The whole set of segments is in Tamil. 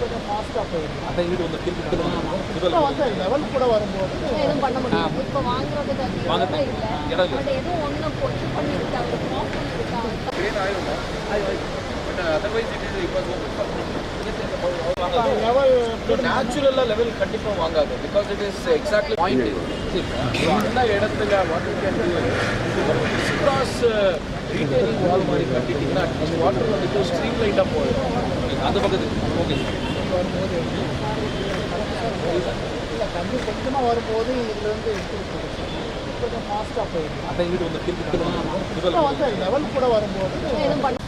கொஞ்சம் ஃபாஸ்ட்டாக அந்த வீடு வந்து இப்போ வந்து லெவல் கூட வரும்போது எதுவும் பண்ண முடியும் இப்போ வாங்குறதுக்கு இடம் இல்லை. பட் எதுவும் ஒன்று இது பண்ணியிருக்கா அவர் ப்ராப் பண்ணியிருக்கா? லெவல் நேச்சுரலாக லெவல் கண்டிப்பாக வாங்காது. Because it is exactly point எல்லா இடத்துல வாட்டர் கிராஸ் ரீட்டைலிங் வால் மாதிரி கட்டிட்டீங்கன்னா வாட்டர் வந்துட்டு ஸ்ட்ரீம் லைட்டாக போயிடும். அந்த பக்கத்துக்கு ஓகே வரும்போது இல்லை தண்ணி கொஞ்சமாக வரும்போது இதுல இருந்து கொடுத்துருக்கு கொஞ்சம் ஃபாஸ்ட்டாக போயிருக்கு அந்த வீடு வந்து திருப்பி இப்போ வந்து லெவல் கூட வரும்போது எதுவும் பண்ண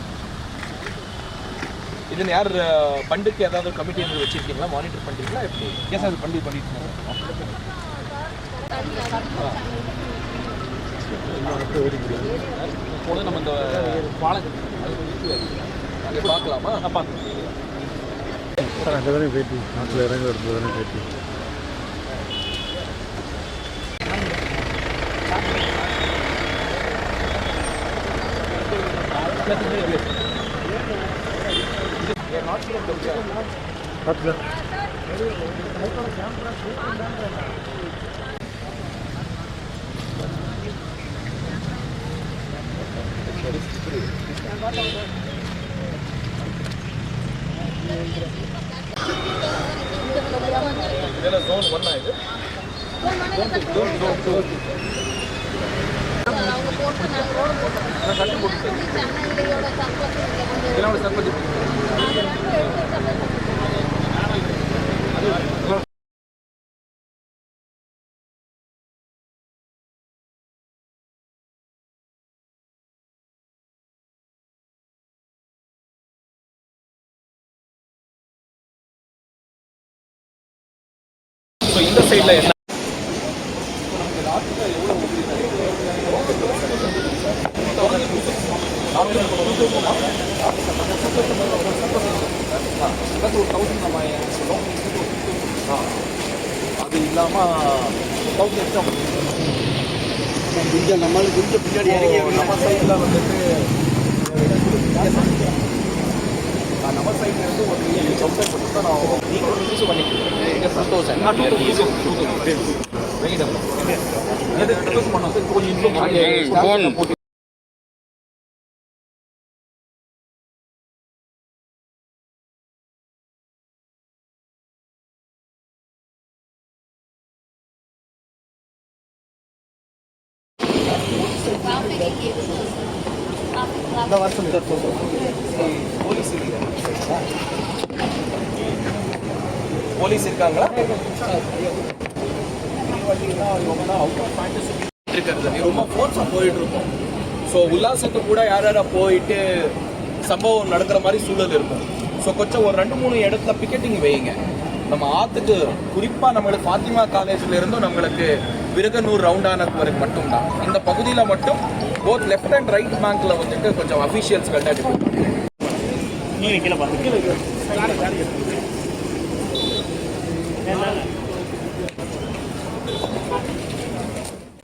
இது யார் பண்டுக்கு ஏதாவது கமிட்டி வந்து வச்சிருக்கீங்களா? மானிட்டர் பண்ணுறீங்களா எப்படி? எஸ் அது பண்ணி பண்ணிட்டு இருக்கோம். போது நம்ம இந்த பாலம் பார்க்கலாமா? சார் அங்கே தானே பேட்டி நாட்டில் இறங்க இடத்துல தானே பேட்டி காட்டுல இதெல்லாம் ಇದೆಲ್ಲ ಝೋನ್ ಒನ್ ಇದು? ಸರ್ಪಂಚ್ இந்த சைடில் என்ன? அது இல்லாமல் தௌசண்ட் எக்ஸ்ட்ரா கொஞ்சம் நம்மளுக்கு கொஞ்சம் பின்னாடி இறங்கி நம்ம சைடில் வந்துட்டு நம்ம சைட்லேருந்து இருந்து ஒரு தௌசண்ட் மட்டும் தான் நான் நீங்கள் ஒரு ரிலீஸ் பண்ணிக்கிறேன் டூ தௌசண்ட் எது ரிக்வெஸ்ட் பண்ணோம் சார் கொஞ்சம் இன்ஃபார்ம் போட்டு இந்த வருஷம் போலீஸ் இருக்காங்க போலீஸ் இருக்காங்களா? இருக்கிறது ரொம்ப ஃபோர்ஸாக போயிட்டு இருக்கோம் ஸோ உல்லாசத்துக்கு கூட யார் யாரா போயிட்டு சம்பவம் நடக்கிற மாதிரி சூழல் இருக்கும். ஸோ கொஞ்சம் ஒரு ரெண்டு மூணு இடத்துல பிக்கெட்டிங் வைங்க. நம்ம ஆத்துக்கு குறிப்பாக நம்மளுக்கு ஃபாத்திமா காலேஜ்ல இருந்தும் நம்மளுக்கு விருகனூர் ரவுண்டானது வரைக்கும் மட்டும்தான். இந்த பகுதியில் மட்டும் போத் லெஃப்ட் அண்ட் ரைட் பேங்க்ல வந்துட்டு கொஞ்சம் அஃபீஷியல்ஸ் கீழே பார்த்துக்கலாம்